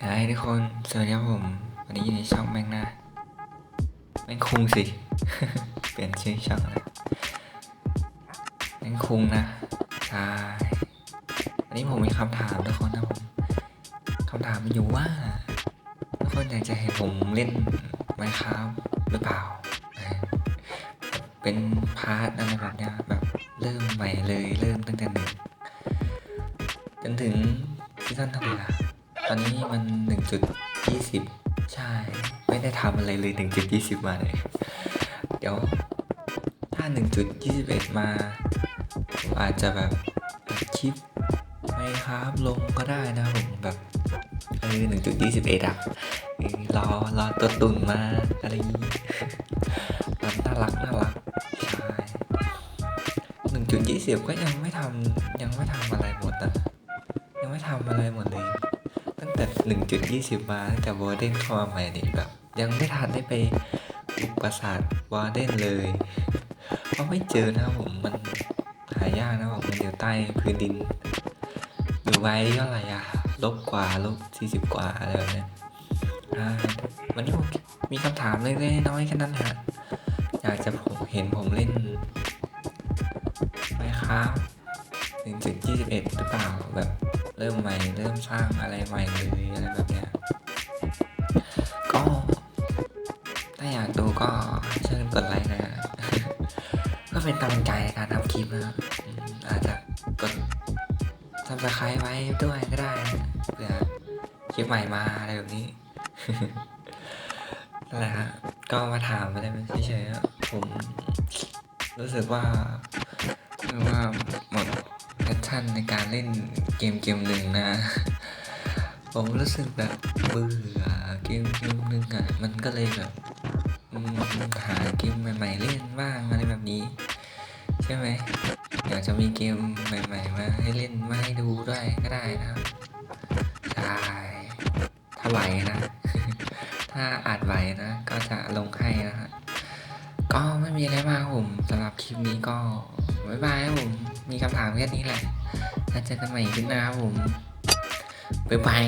ไงทุกคน สวัสดีครับผม วันนี้อยู่ในช่องแมงนะแมงคุงสิ เปลี่ยนชื่อช่องแล้วแมงคุงนะใช่วันนี้ผมมีคำถามทุกคนนะผมคำถามมีอยู่ว่า ทุกคนอยากจะเห็นผมเล่นไมครับหรือเปล่า เป็นพาร์ทอะไรแบบเนี้ยแบบเริ่มใหม่เลยเริ่มตั้งแต่หนึ่งจนถึงซีซั่นเท่าไหร่ละ ตอนนี้มันหนึ่งจุดยี่สิบใช่ ไม่ได้ทำอะไรเลยหนึ่งจุดยี่สิบมาเลย เดี๋ยว ถ้าหนึ่งจุดยี่สิบเอมาผมอาจจะแบบคลิปไหมครับลงก็ได้นะผมแบบเออหนึ่งจุดยี่สิบเอดอะรอรอตัวตุ่นมาอะไรอย่างงี้น่ารักน่ารักใช่หนึ่งจุดยี่สิบก็ยังไม่ทำยังไม่ทำอะไรหมดอะยังไม่ทำอะไร 1.20 มาตั้งแต่วอร์เดนเข้ามาใหม่นี่แบบ ยังไม่ทันได้ไปบุกปราสาทวอร์เดนเลยเพราะไม่เจอนะผมมันหายากนะผมมันอยู่ใต้พื้นดินอยู่ไว้เท่าไรอะลบกว่าลบ40 กว่าอะไรแบบเนี้ยวันนี้ผมมีคำถามเล็กๆน้อยๆแค่นั้นฮะอยากจะผมเห็นผมเล่นไหมครับ1.21 หรือเปล่าแบบ เริ่มใหม่ เริ่มสร้างอะไรใหม่เลยอะไรแบบเนี้ยก็ ถ้าอยากดูก็เชิญกดไลค์นะ ก็เป็นกำลังใจในการทำคลิปนะครับอาจจะกดทำสไครต์ไว้ด้วยก็ได้นะเผื่อคลิปใหม่มาอะไรแบบนี้นั่นแหละฮะก็มาถามอะไรเป็นเฉยๆผมรู้สึกว่าคือว่าม ชั่นในการเล่นเกมเกมหนึ่งนะ ผมรู้สึกแบบเบื่อเกมเกมหนึ่งอะ มันก็เลยแบบหาเกมใหม่ๆเล่นบ้างอะไรแบบนี้ ใช่ไหมอยากจะมีเกมใหม่ๆมาให้เล่นมาให้ดูด้วยก็ได้นะครับใช่ถ้าไหวนะ ถ้าอาจไหวนะ ก็จะลงให้นะฮะ ก็ไม่มีอะไรมากผมสำหรับคลิปนี้ก็บ๊ายบายครับผม มีคำถามแค่นี้แหละแล้วเจอกันใหม่คลิปหน้าครับผมบ๊ายบาย